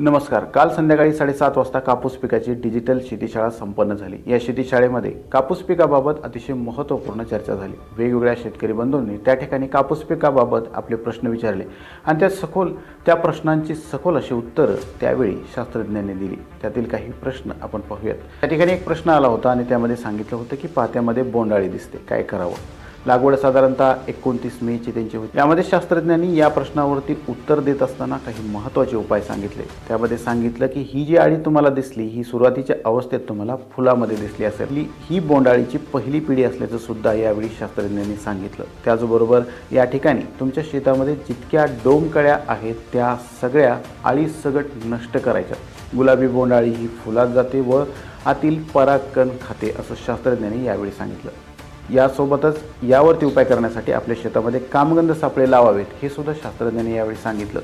नमस्कार. काल संध्याकाळी साडेसात वाजता कापूस पिकाची डिजिटल शेतीशाळा संपन्न झाली. या शेतीशाळेमध्ये कापूस पिकाबाबत अतिशय महत्त्वपूर्ण चर्चा झाली. वेगवेगळ्या शेतकरी बंधूंनी त्या ठिकाणी कापूस पिकाबाबत आपले प्रश्न विचारले आणि त्या सखोल त्या प्रश्नांची सखोल अशी उत्तरं त्यावेळी शास्त्रज्ञांनी दिली. त्यातील काही प्रश्न आपण पाहूयात. त्या ठिकाणी एक प्रश्न आला होता आणि त्यामध्ये सांगितलं होतं की पात्यामध्ये बोंडाळी दिसते. काय करावं? लागवड साधारणतः एकोणतीस मेची त्यांची होती. यामध्ये शास्त्रज्ञांनी या प्रश्नावरती उत्तर देत असताना काही महत्त्वाचे उपाय सांगितले. त्यामध्ये सांगितलं की ही जी आळी तुम्हाला दिसली ही सुरुवातीच्या अवस्थेत तुम्हाला फुलामध्ये दिसली असेल. ही- बोंडाळीची पहिली पिढी असल्याचं सुद्धा यावेळी शास्त्रज्ञांनी सांगितलं. त्याचबरोबर या ठिकाणी तुमच्या शेतामध्ये जितक्या डोमकळ्या आहेत त्या सगळ्या आळी सगट नष्ट करायच्या. गुलाबी बोंडाळी ही फुलात जाते व आतील परागकण खाते असं शास्त्रज्ञांनी यावेळी सांगितलं. यासोबतच यावरती उपाय करण्यासाठी आपल्या शेतामध्ये कामगंध सापळे लावावेत हे सुद्धा शास्त्रज्ञांनी यावेळी सांगितलं.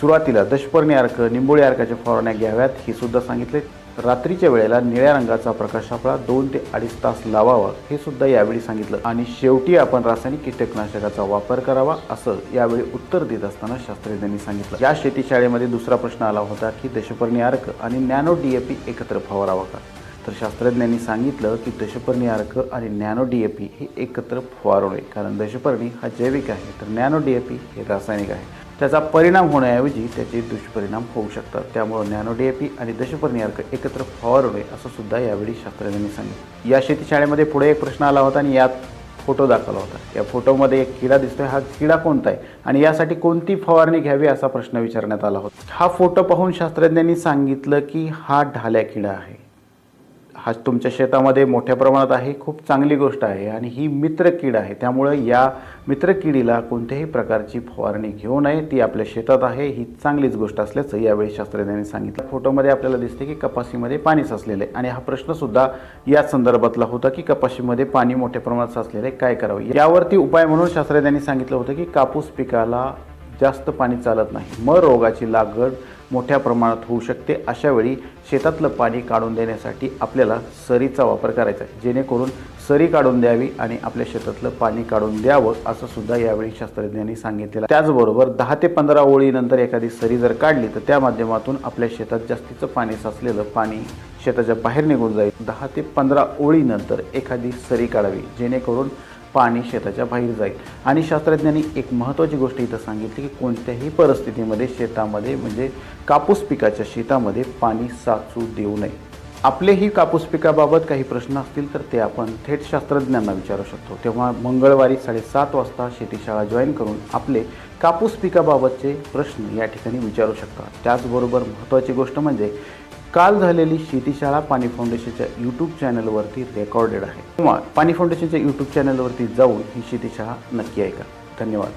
सुरुवातीला दशपर्णी अर्क निंबोळी अर्काच्या फवारण्या घ्याव्यात हे सुद्धा सांगितले. रात्रीच्या वेळेला निळ्या रंगाचा प्रकाश सापळा दोन ते अडीच तास लावावा हे सुद्धा यावेळी सांगितलं. आणि शेवटी आपण रासायनिक कीटकनाशकाचा वापर करावा असं यावेळी उत्तर देत असताना शास्त्रज्ञांनी सांगितलं. या शेतीशाळेमध्ये दुसरा प्रश्न आला होता की दशपर्णी अर्क आणि नॅनो डीएपी एकत्र फवारावा का? तर शास्त्रज्ञांनी सांगितलं की दशपर्णी अर्क आणि नॅनो डी ए पी हे एकत्र फवारू नये कारण दशपर्णी हा जैविक आहे तर नॅनो डी ए पी हे रासायनिक आहे. त्याचा परिणाम होण्याऐवजी त्याचे दुष्परिणाम होऊ शकतात. त्यामुळं नॅनो डी ए पी आणि दशपर्णी अर्क एकत्र फवारू नये असं सुद्धा यावेळी शास्त्रज्ञांनी सांगितलं. या शेतीशाळेमध्ये पुढे एक प्रश्न आला होता आणि यात फोटो दाखवला होता. या फोटोमध्ये एक किडा दिसतोय. हा किडा कोणता आहे? आणि यासाठी कोणती फवारणी घ्यावी असा प्रश्न विचारण्यात आला होता. हा फोटो पाहून शास्त्रज्ञांनी सांगितलं की हा ढाल्या किडा आहे. हा तुमच्या शेतामध्ये मोठ्या प्रमाणात आहे खूप चांगली गोष्ट आहे आणि ही मित्र कीड आहे. त्यामुळे या मित्र किडीला कोणत्याही प्रकारची फवारणी घेऊ नये. ती आपल्या शेतात आहे ही चांगलीच गोष्ट असल्याचं यावेळी शास्त्रज्ञांनी सांगितलं. फोटोमध्ये आपल्याला दिसते की कपाशीमध्ये पाणी साचलेलं आहे आणि हा प्रश्नसुद्धा या संदर्भातला होता की कपाशीमध्ये पाणी मोठ्या प्रमाणात साचलेलं आहे काय करावं? यावरती उपाय म्हणून शास्त्रज्ञांनी सांगितलं होतं की कापूस पिकाला जास्त पाणी चालत नाही. मग रोगाची लागवड मोठ्या प्रमाणात होऊ शकते. अशावेळी शेतातलं पाणी काढून देण्यासाठी आपल्याला सरीचा वापर करायचा आहे. जेणेकरून सरी काढून द्यावी आणि आपल्या शेतातलं पाणी काढून द्यावं असं सुद्धा यावेळी शास्त्रज्ञांनी सांगितलेलं त्याचबरोबर दहा ते पंधरा ओळीनंतर एखादी सरी जर काढली तर त्या माध्यमातून आपल्या शेतात जास्तीचं पाणी साचलेलं पाणी शेताच्या बाहेर निघून जाईल. दहा ते पंधरा ओळीनंतर एखादी सरी काढावी जेणेकरून पाणी शेताच्या बाहेर जाईल. आणि शास्त्रज्ञांनी एक महत्त्वाची गोष्ट इथं सांगितली की कोणत्याही परिस्थितीमध्ये शेतामध्ये म्हणजे कापूस पिकाच्या शेतामध्ये पाणी साचू देऊ नये. आपलेही कापूस पिकाबाबत काही प्रश्न असतील तर ते आपण थेट शास्त्रज्ञांना विचारू शकतो. तेव्हा मंगळवारी साडेसात वाजता शेतीशाळा जॉईन करून आपले कापूस पिकाबाबतचे प्रश्न या ठिकाणी विचारू शकता. त्याचबरोबर महत्त्वाची गोष्ट म्हणजे काल झालेली शेतीशाळा पाणी फाउंडेशनच्या यूट्यूब चॅनलवरती रेकॉर्डेड आहे. किंवा पाणी फाउंडेशनच्या यूट्यूब चॅनलवरती जाऊन ही शेतीशाळा नक्की ऐका. धन्यवाद.